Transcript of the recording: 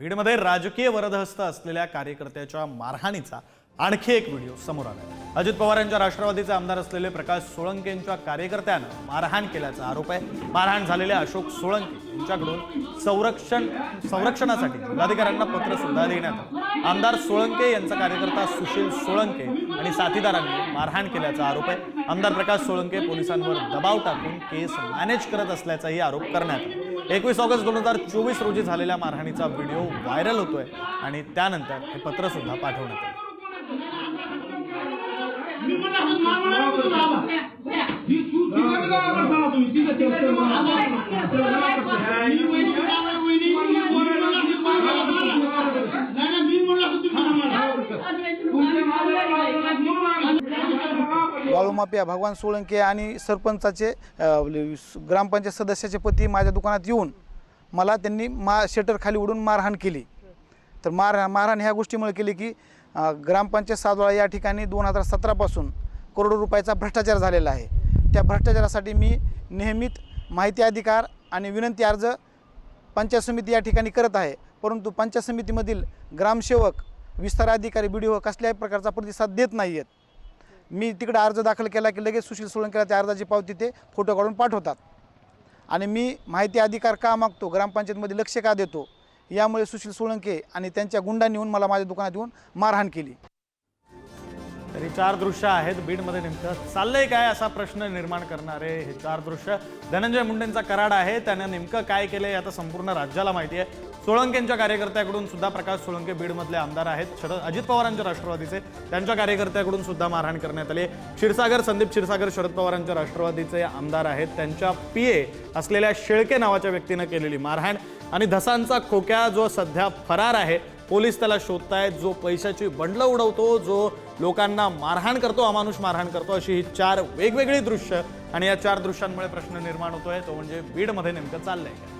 बीडमध्ये राजकीय वरदहस्त असलेल्या कार्यकर्त्याच्या मारहाणीचा आणखी एक व्हिडिओ समोर आला अजित पवार यांच्या राष्ट्रवादीचे आमदार असलेले प्रकाश सोळंकेंच्या कार्यकर्त्यानं मारहाण केल्याचा आरोप आहे. मारहाण झालेल्या अशोक सोळंके यांच्याकडून संरक्षण संरक्षणासाठी जिल्हाधिकाऱ्यांना पत्र सुद्धा देण्यात आलं. आमदार सोळंके यांचा कार्यकर्ता सुशील सोळंके आणि साथीदारांनी मारहाण केल्याचा आरोप आहे. आमदार प्रकाश सोळंके पोलिसांवर दबाव टाकून केस मॅनेज करत असल्याचाही आरोप करण्यात आला. एकवीस ऑगस्ट दोन हजार चोवीस रोजी झालेल्या मारहाणीचा व्हिडिओ व्हायरल होतोय आणि त्यानंतर हे पत्र सुद्धा पाठवण्यात आलं. वाळूमापिया भगवान सोळंके आणि सरपंचाचे ग्रामपंचायत सदस्याचे पती माझ्या दुकानात येऊन मला त्यांनी मा शटर खाली उडून मारहाण केली. तर मार मारहाण ह्या गोष्टीमुळे केली की ग्रामपंचायत सादोळा या ठिकाणी दोन हजार सतरापासून करोडो रुपयाचा भ्रष्टाचार झालेला आहे. त्या भ्रष्टाचारासाठी मी नेहमीत माहिती अधिकार आणि विनंती अर्ज पंचायत समिती या ठिकाणी करत आहे. परंतु पंचायत समितीमधील ग्रामसेवक विस्तार अधिकारी बी डी ओ कसल्याही प्रकारचा प्रतिसाद देत नाही आहेत मी तिकडे अर्ज दाखल केला की लगेच सुशील सोळंकेला त्या अर्जाची पावती ते फोटो काढून पाठवतात. आणि मी माहिती अधिकार का मागतो ग्रामपंचायतमध्ये लक्ष का देतो यामुळे सुशील सोळंके आणि त्यांच्या गुंडांनी येऊन मला माझ्या दुकानात येऊन मारहाण केली. तरी चार दृश्य आहेत बीडमध्ये नेमकं. चाललंय काय असा प्रश्न निर्माण करणारे हे चार दृश्य? धनंजय मुंडेंचा कराड आहे त्यानं नेमकं काय केलंय आता संपूर्ण राज्याला माहिती आहे. सोळंकेंच्या कार्यकर्त्याकडून सुद्धा प्रकाश सोळंके बीडमधले आमदार आहेत. शरद अजित पवारांच्या राष्ट्रवादीचे. त्यांच्या कार्यकर्त्याकडून सुद्धा मारहाण करण्यात आली आहे. क्षीरसागर संदीप क्षीरसागर शरद पवारांच्या राष्ट्रवादीचे आमदार आहेत. त्यांच्या पी ए असलेल्या शेळके नावाच्या व्यक्तीनं केलेली मारहाण. आणि धसांचा खोक्या जो सध्या फरार आहे पोलीस त्याला शोधतायत जो पैशाची बंडलं उडवतो जो लोकांना मारहाण करतो अमानुष मारहाण करतो अशी ही चार वेगवेगळी दृश्य आणि या चार दृश्यांमुळे प्रश्न निर्माण होतोय तो म्हणजे बीडमध्ये नेमकं चाललंय काय?